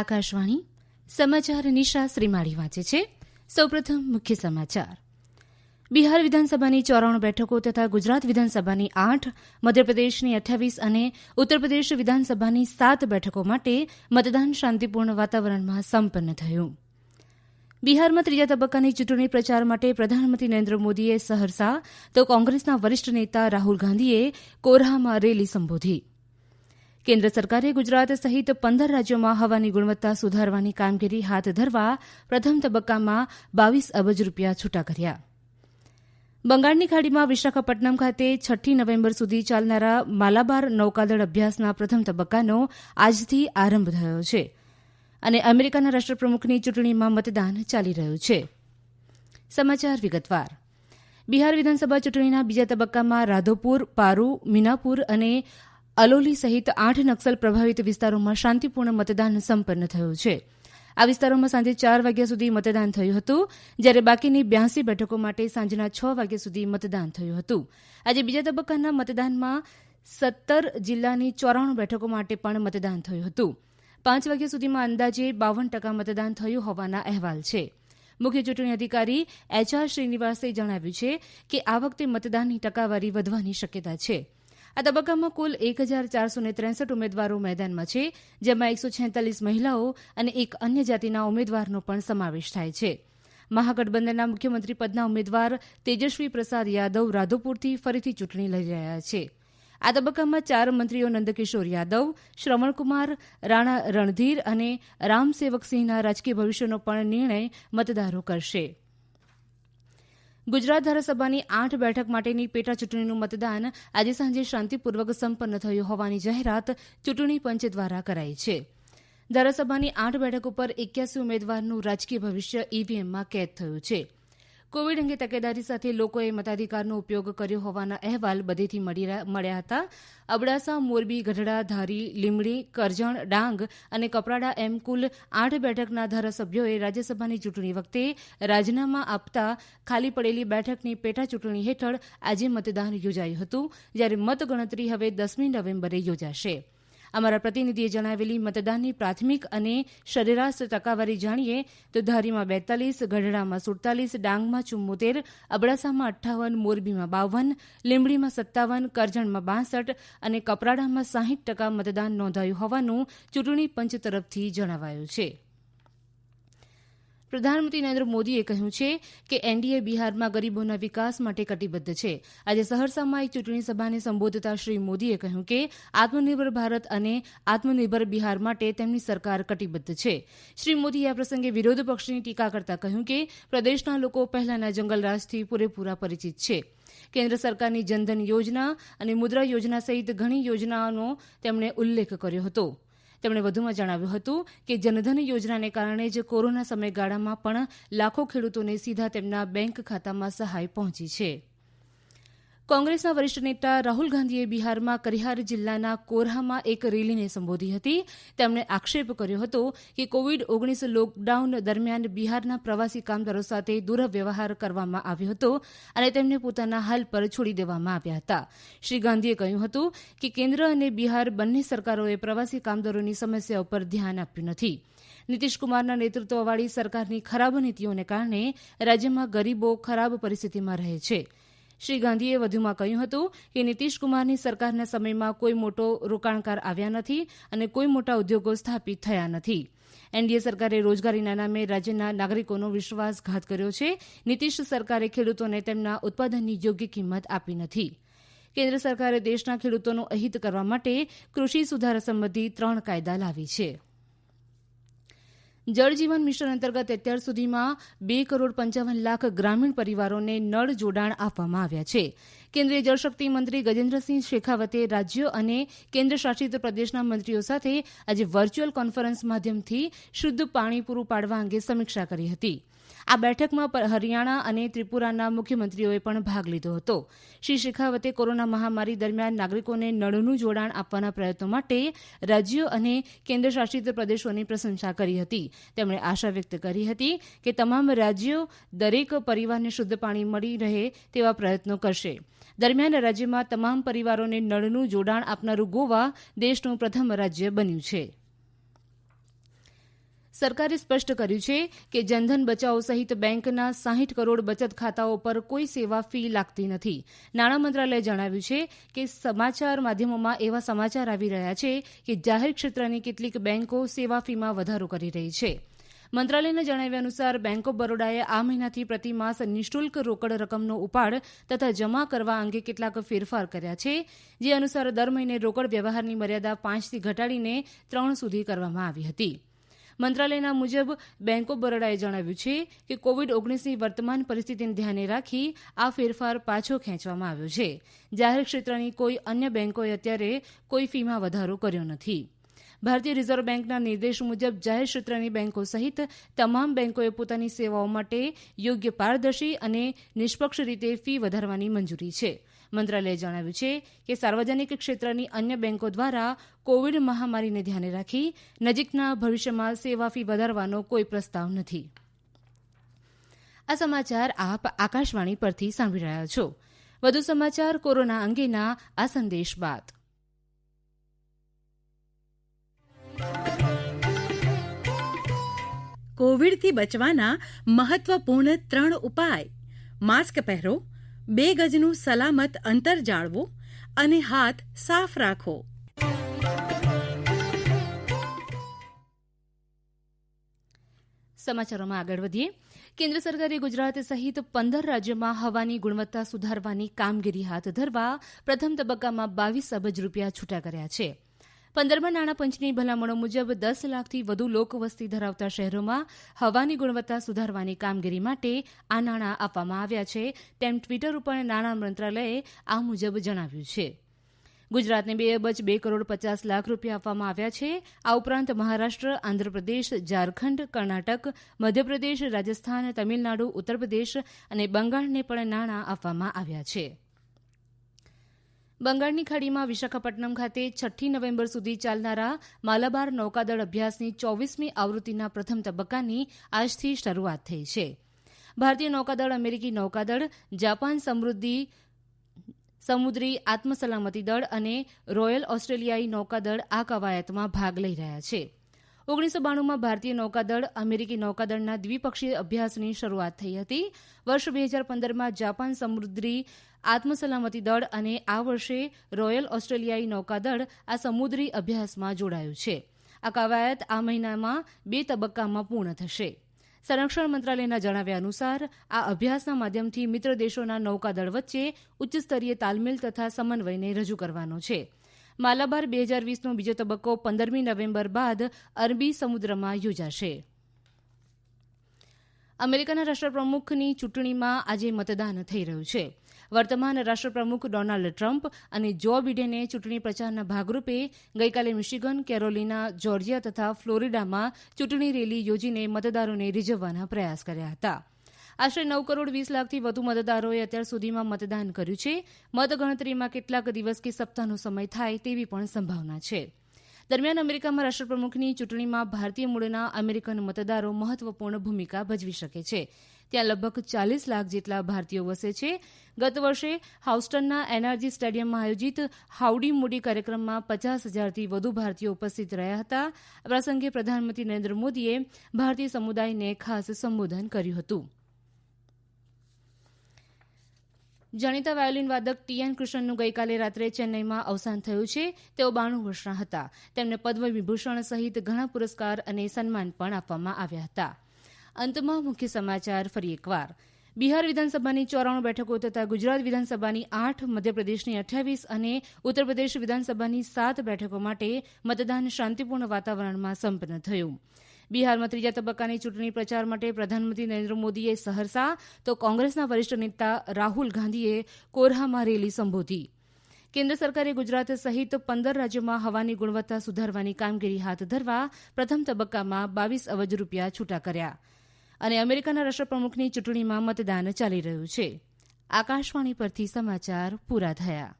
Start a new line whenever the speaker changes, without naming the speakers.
આકાશવાણી સમાચાર નિશા શ્રીમાળી વાંચે છે સૌપ્રથમ મુખ્ય સમાચાર બિહાર વિધાનસભાની ચોરાણું બેઠકો તથા ગુજરાત વિધાનસભાની આઠ મધ્યપ્રદેશની અઠ્યાવીસ અને ઉત્તરપ્રદેશ વિધાનસભાની સાત બેઠકો માટે મતદાન શાંતિપૂર્ણ વાતાવરણમાં સંપન્ન થયું બિહારમાં ત્રીજા તબક્કાની ચૂંટણી પ્રચાર માટે પ્રધાનમંત્રી નરેન્દ્ર મોદીએ સહરસા તો કોંગ્રેસના વરિષ્ઠ નેતા રાહુલ ગાંધીએ કોરહામાં રેલી સંબોધી કેન્દ્ર સરકારે ગુજરાત સહિત પંદર રાજ્યોમાં હવાની ગુણવત્તા સુધારવાની કામગીરી હાથ ધરવા પ્રથમ તબક્કામાં બાવીસ અબજ રૂપિયા છૂટા કર્યા બંગાળની ખાડીમાં વિશાખાપટ્ટનમ ખાતે છઠ્ઠી નવેમ્બર સુધી ચાલનારા માલાબાર નૌકાદળ અભ્યાસના પ્રથમ તબક્કાનો આજથી આરંભ થયો છે અને અમેરિકાના રાષ્ટ્રપ્રમુખની ચૂંટણીમાં મતદાન ચાલી રહ્યું છે સમાચાર વિગતવાર બિહાર વિધાનસભા ચૂંટણીના બીજા તબક્કામાં રાધોપુર પારૂ મીનાપુર અને અલોલી સહિત આઠ નક્સલ પ્રભાવિત વિસ્તારોમાં શાંતિપૂર્ણ મતદાન સંપન્ન થયું છે આ વિસ્તારોમાં સાંજે ચાર વાગ્યા સુધી મતદાન થયું હતું જ્યારે બાકીની બ્યાસી બેઠકો માટે સાંજના છ વાગ્યા સુધી મતદાન થયું હતું આજે બીજા તબક્કાના મતદાનમાં સત્તર જિલ્લાની ચોરાણું બેઠકો માટે પણ મતદાન થયું હતું પાંચ વાગ્યા સુધીમાં અંદાજે બાવન ટકા મતદાન થયું હોવાના અહેવાલ છે મુખ્ય ચૂંટણી અધિકારી એચ આર શ્રીનિવાસે જણાવ્યું છે કે આ વખતે મતદાનની ટકાવારી વધવાની શક્યતા છે આ તબક્કામાં કુલ એક હજાર ચારસો ને ત્રેસઠ ઉમેદવારો મેદાનમાં છે જેમાં એકસો છેતાલીસ મહિલાઓ અને એક અન્ય જાતિના ઉમેદવારનો પણ સમાવેશ થાય છે મહાગઠબંધનના મુખ્યમંત્રી પદના ઉમેદવાર તેજસ્વી પ્રસાદ યાદવ રાધોપુરથી ફરીથી ચૂંટણી લઈ રહ્યા છે આ તબક્કામાં ચાર મંત્રીઓ નંદકિશોર યાદવ શ્રવણકુમાર રાણા રણધીર અને રામસેવકસિંહના રાજકીય ભવિષ્યનો પણ નિર્ણય મતદારો કરશે ગુજરાત ધારાસભાની આઠ બેઠક માટેની પેટાચૂંટણીનું મતદાન આજે સાંજે શાંતિપૂર્વક સંપન્ન થયું હોવાની જાહેરાત ચૂંટણી પંચ દ્વારા કરાઈ છે ધારાસભાની આઠ બેઠક ઉપર એક્યાસી ઉમેદવારનું રાજકીય ભવિષ્ય ઈવીએમમાં કેદ થયું છિં કોવિડ અંગે તકેદારી સાથે લોકોએ મતાધિકારનો ઉપયોગ કર્યો હોવાના અહેવાલ બધેથી મળ્યા હતા અબડાસા મોરબી ગઢડા ધારી લીમડી કરજણ ડાંગ અને કપરાડા એમ કુલ આઠ બેઠકના ધારાસભ્યોએ રાજ્યસભાની ચૂંટણી વખતે રાજીનામા આપતા ખાલી પડેલી બેઠકની પેટા ચૂંટણી હેઠળ આજે મતદાન યોજાયું હતું જ્યારે મતગણતરી હવે દસમી નવેમ્બરે યોજાશે અમારા પ્રતિનિધિએ જણાવેલી મતદાનની પ્રાથમિક અને સરેરાશ ટકાવારી જાણીએ તો ધારીમાં બેતાલીસ ગઢડામાં સુડતાલીસ ડાંગમાં ચુમ્મોતેર અબડાસામાં અઠ્ઠાવન મોરબીમાં બાવન લીંબડીમાં સત્તાવન કરજણમાં બાસઠ અને કપરાડામાં સાહીઠ ટકા મતદાન નોંધાયું હોવાનું ચૂંટણી પંચ તરફથી જણાવાયું છે પ્રધાનમંત્રી નરેન્દ્ર મોદીએ કહ્યું છે કે એનડીએ બિહારમાં ગરીબોના વિકાસ માટે કટિબદ્ધ છે આજે સહરસામાં એક ચૂંટણી સભાને સંબોધતા શ્રી મોદીએ કહ્યું કે આત્મનિર્ભર ભારત અને આત્મનિર્ભર બિહાર માટે તેમની સરકાર કટિબદ્ધ છે શ્રી મોદીએ આ પ્રસંગે વિરોધ પક્ષની ટીકા કરતાં કહ્યું કે પ્રદેશના લોકો પહેલાના જંગલરાજથી પૂરેપૂરા પરિચિત છે કેન્દ્ર સરકારની જનધન યોજના અને મુદ્રા યોજના સહિત ઘણી યોજનાઓનો તેમણે ઉલ્લેખ કર્યો હતો તેમણે વધુમાં જણાવ્યું હતું કે જનધન યોજનાને કારણે જ કોરોના સમયગાળામાં પણ લાખો ખેડૂતોને સીધા તેમના બેંક ખાતામાં સહાય પહોંચી છિ કોંગ્રેસના વરિષ્ઠ નેતા રાહુલ ગાંધીએ બિહારમાં કરિહાર જિલ્લાના કોરહામાં એક રેલીને સંબોધી હતી તેમણે આક્ષેપ કર્યો હતો કે કોવિડ ઓગણીસ લોકડાઉન દરમિયાન બિહારના પ્રવાસી કામદારો સાથે દુર્વ્યવહાર કરવામાં આવ્યો હતો અને તેમને પોતાના હાલ પર છોડી દેવામાં આવ્યા હતા શ્રી ગાંધીએ કહ્યું હતું કે કેન્દ્ર અને બિહાર બંને સરકારોએ પ્રવાસી કામદારોની સમસ્યા ઉપર ધ્યાન આપ્યું નથી નીતીશકુમારના નેતૃત્વવાળી સરકારની ખરાબ નીતિઓને કારણે રાજ્યમાં ગરીબો ખરાબ પરિસ્થિતિમાં રહે છે શ્રી ગાંધીએ વધુમાં કહ્યું હતું કે નીતીશકુમારની સરકારના સમયમાં કોઈ મોટો રોકાણકાર આવ્યા નથી અને કોઈ મોટા ઉદ્યોગો સ્થાપિત થયા નથી એનડીએ સરકારે રોજગારીના નામે રાજ્યના નાગરિકોનો વિશ્વાસઘાત કર્યો છે નીતીશ સરકારે ખેડૂતોને તેમના ઉત્પાદનની યોગ્ય કિંમત આપી નથી કેન્દ્ર સરકારે દેશના ખેડૂતોનું અહિત કરવા માટે કૃષિ સુધારા સંબંધી ત્રણ કાયદા લાવી છિં જળજીવન મિશન અંતર્ગત અત્યાર સુધીમાં બે કરોડ પંચાવન લાખ ગ્રામીણ પરિવારોને નળ જોડાણ આપવામાં આવ્યા છે કેન્દ્રીય જળશક્તિ મંત્રી ગજેન્દ્રસિંહ શેખાવતે રાજ્યો અને કેન્દ્રશાસિત પ્રદેશના મંત્રીઓ સાથે આજે વર્ચ્યુઅલ કોન્ફરન્સ માધ્યમથી શુદ્ધ પાણી પૂરું પાડવા અંગે સમીક્ષા કરી હતીં આ બેઠકમાં હરિયાણા અને ત્રિપુરાના મુખ્યમંત્રીઓએ પણ ભાગ લીધો હતો શ્રી શેખાવતે કોરોના મહામારી દરમિયાન નાગરિકોને નળનું જોડાણ આપવાના પ્રયત્નો માટે રાજ્યો અને કેન્દ્રશાસિત પ્રદેશોની પ્રશંસા કરી હતી તેમણે આશા વ્યક્ત કરી હતી કે તમામ રાજ્યો દરેક પરિવારને શુદ્ધ પાણી મળી રહે તેવા પ્રયત્નો કરશે દરમિયાન રાજ્યમાં તમામ પરિવારોને નળનું જોડાણ આપનારું ગોવા દેશનું પ્રથમ રાજ્ય બન્યું છે સરકારે સ્પષ્ટ કર્યું છે કે જનધન બચાવો સહિત બેંકના સાહીઠ કરોડ બચત ખાતાઓ પર કોઈ સેવા ફી લાગતી નથી નાણાં મંત્રાલયે જણાવ્યું છે કે સમાચાર માધ્યમોમાં એવા સમાચાર આવી રહ્યા છે કે જાહેર ક્ષેત્રની કેટલીક બેન્કો સેવા ફીમાં વધારો કરી રહી છે મંત્રાલયના જણાવ્યા અનુસાર બેંક ઓફ બરોડાએ આ મહિનાથી પ્રતિમાસ નિઃશુલ્ક રોકડ રકમનો ઉપાડ તથા જમા કરવા અંગે કેટલાક ફેરફાર કર્યા છે જે અનુસાર દર મહિને રોકડ વ્યવહારની મર્યાદા પાંચથી ઘટાડીને ત્રણ સુધી કરવામાં આવી હતી મંત્રાલયના મુજબ બેંક ઓફ બરોડાએ જણાવ્યું છે કે કોવિડ ઓગણીસની વર્તમાન પરિસ્થિતિને ધ્યાને રાખી આ ફેરફાર પાછો ખેંચવામાં આવ્યો છે જાહેર ક્ષેત્રની કોઈ અન્ય બેંકોએ અત્યારે કોઈ ફીમાં વધારો કર્યો નથી ભારતીય રિઝર્વ બેંકના નિર્દેશ મુજબ જાહેર ક્ષેત્રની બેંકો સહિત તમામ બેંકોએ પોતાની સેવાઓ માટે યોગ્ય પારદર્શી અને નિષ્પક્ષ રીતે ફી વધારવાની મંજૂરી છે મંત્રાલયે જણાવ્યું છે કે સાર્વજનિક ક્ષેત્રની અન્ય બેન્કો દ્વારા કોવિડ મહામારીને ધ્યાને રાખી નજીકના ભવિષ્યમાં સેવા ફી વધારવાનો કોઈ પ્રસ્તાવ નથી આ સમાચાર આપ આકાશવાણી પરથી સાંભળી રહ્યા છો વધુ સમાચાર કોરોના અંગેના આ સંદેશ બાદ
કોવિડથી બચવાના મહત્વપૂર્ણ ત્રણ ઉપાય માસ્ક પહેરો બે ગજનું સલામત અંતર જાળવો અને હાથ સાફ રાખો સમાચારોમાં આગળ વધીએ કેન્દ્ર સરકારે ગુજરાત સહિત પંદર રાજ્યોમાં હવાની ગુણવત્તા સુધારવાની કામગીરી હાથ ધરવા પ્રથમ તબક્કામાં બાવીસ અબજ રૂપિયા છૂટા કર્યા છિં પંદરમા પંચની ભલામણો મુજબ દસ લાખથી વધુ લોકવસ્તી ધરાવતા શહેરોમાં હવાની ગુણવત્તા સુધારવાની કામગીરી માટે આ નાણાં આપવામાં આવ્યા છે તેમ ટ્વિટર ઉપર નાણાં મંત્રાલયે આ મુજબ જણાવ્યું છે ગુજરાતને બે અબજ બે કરોડ પચાસ લાખ રૂપિયા આપવામાં આવ્યા છે આ ઉપરાંત મહારાષ્ટ્ર આંધ્રપ્રદેશ ઝારખંડ કર્ણાટક મધ્યપ્રદેશ રાજસ્થાન તમિલનાડુ ઉત્તરપ્રદેશ અને બંગાળને પણ નાણાં આપવામાં આવ્યા છિં બંગાળની ખાડીમાં વિશાખાપટ્ટનમ ખાતે છઠ્ઠી નવેમ્બર સુધી ચાલનારા માલાબાર નૌકાદળ અભ્યાસની ચોવીસમી આવૃત્તિના પ્રથમ તબક્કાની આજથી શરૂઆત થઈ છે ભારતીય નૌકાદળ અમેરિકી નૌકાદળ જાપાન સમૃદ્ધિ સમુદ્રી આત્મસલામતી દળ અને રોયલ ઓસ્ટ્રેલિયાઈ નૌકાદળ આ કવાયતમાં ભાગ લઈ રહ્યા છે ઓગણીસો બાણુંમાં ભારતીય નૌકાદળ અમેરિકી નૌકાદળના દ્વિપક્ષીય અભ્યાસની શરૂઆત થઈ હતી વર્ષ બે હજાર પંદરમાં જાપાન સમુદ્રી આત્મસલામતી દળ અને આ વર્ષે રોયલ ઓસ્ટ્રેલિયાઈ નૌકાદળ આ સમુદ્રી અભ્યાસમાં જોડાયું છે આ કવાયત આ મહિનામાં બે તબક્કામાં પૂર્ણ થશે સંરક્ષણ મંત્રાલયના જણાવ્યા અનુસાર આ અભ્યાસના માધ્યમથી મિત્ર દેશોના નૌકાદળ વચ્ચે ઉચ્ચસ્તરીય તાલમેલ તથા સમન્વયને રજૂ કરવાનો છે માલાબાર બે હજાર વીસનો બીજો તબક્કો પંદરમી નવેમ્બર બાદ અરબી સમુદ્રમાં યોજાશે અમેરિકાના રાષ્ટ્રપ્રમુખની ચૂંટણીમાં આજે મતદાન થઈ રહ્યું છે વર્તમાન રાષ્ટ્રપ્રમુખ ડોનાલ્ડ ટ્રમ્પ અને જો બિડેને ચૂંટણી પ્રચારના ભાગરૂપે ગઈકાલે મિશિગન કેરોલિના જોર્જિયા તથા ફ્લોરિડામાં ચૂંટણી રેલી યોજીને મતદારોને રીઝવવાના પ્રયાસ કર્યા હતાં આશરે નવ કરોડ વીસ લાખથી વધુ મતદારોએ અત્યાર સુધીમાં મતદાન કર્યું છે મતગણતરીમાં કેટલાક દિવસ કે સપ્તાહનો સમય થાય તેવી પણ સંભાવના છે દરમિયાન અમેરિકામાં રાષ્ટ્રપ્રમુખની ચૂંટણીમાં ભારતીય મૂળના અમેરિકન મતદારો મહત્વપૂર્ણ ભૂમિકા ભજવી શકે છે ત્યાં લગભગ ચાલીસ લાખ જેટલા ભારતીયો વસે છે ગત વર્ષે હાઉસ્ટનના એનર્જી સ્ટેડિયમમાં આયોજિત હાઉડી મોડી કાર્યક્રમમાં પચાસ હજારથી વધુ ભારતીયો ઉપસ્થિત રહ્યા હતા આ પ્રસંગે પ્રધાનમંત્રી નરેન્દ્ર મોદીએ ભારતીય સમુદાયને ખાસ સંબોધન કર્યું હતું જાણીતા વાયોલિન વાદક ટી એન કૃષ્ણનનું ગઈકાલે રાત્રે ચેન્નઈમાં અવસાન થયું છે તેઓ બાણું વર્ષના હતા તેમને પદ્મ વિભૂષણ સહિત ઘણા પુરસ્કાર અને સન્માન પણ આપવામાં આવ્યા હતા અંતમાં મુખ્ય સમાચાર ફરી એકવાર બિહાર વિધાનસભાની ચોરાણું બેઠકો તથા ગુજરાત વિધાનસભાની આઠ મધ્યપ્રદેશની અઠ્યાવીસ અને ઉત્તર પ્રદેશ વિધાનસભાની સાત બેઠકો માટે મતદાન શાંતિપૂર્ણ વાતાવરણમાં સંપન્ન થયું બિહારમાં ત્રીજા તબક્કાની ચૂંટણી પ્રચાર માટે પ્રધાનમંત્રી નરેન્દ્ર મોદીએ સહરસા તો કોંગ્રેસના વરિષ્ઠ નેતા રાહુલ ગાંધીએ કોરહામાં રેલી સંબોધી કેન્દ્ર સરકારે ગુજરાત સહિત પંદર રાજ્યોમાં હવાની ગુણવત્તા સુધારવાની કામગીરી હાથ ધરવા પ્રથમ તબક્કામાં બાવીસ અબજ રૂપિયા છૂટા કર્યા અને અમેરિકાના રાષ્ટ્રપ્રમુખની ચૂંટણીમાં મતદાન ચાલી રહ્યું છે આકાશવાણી પરથી સમાચાર પૂરા થયા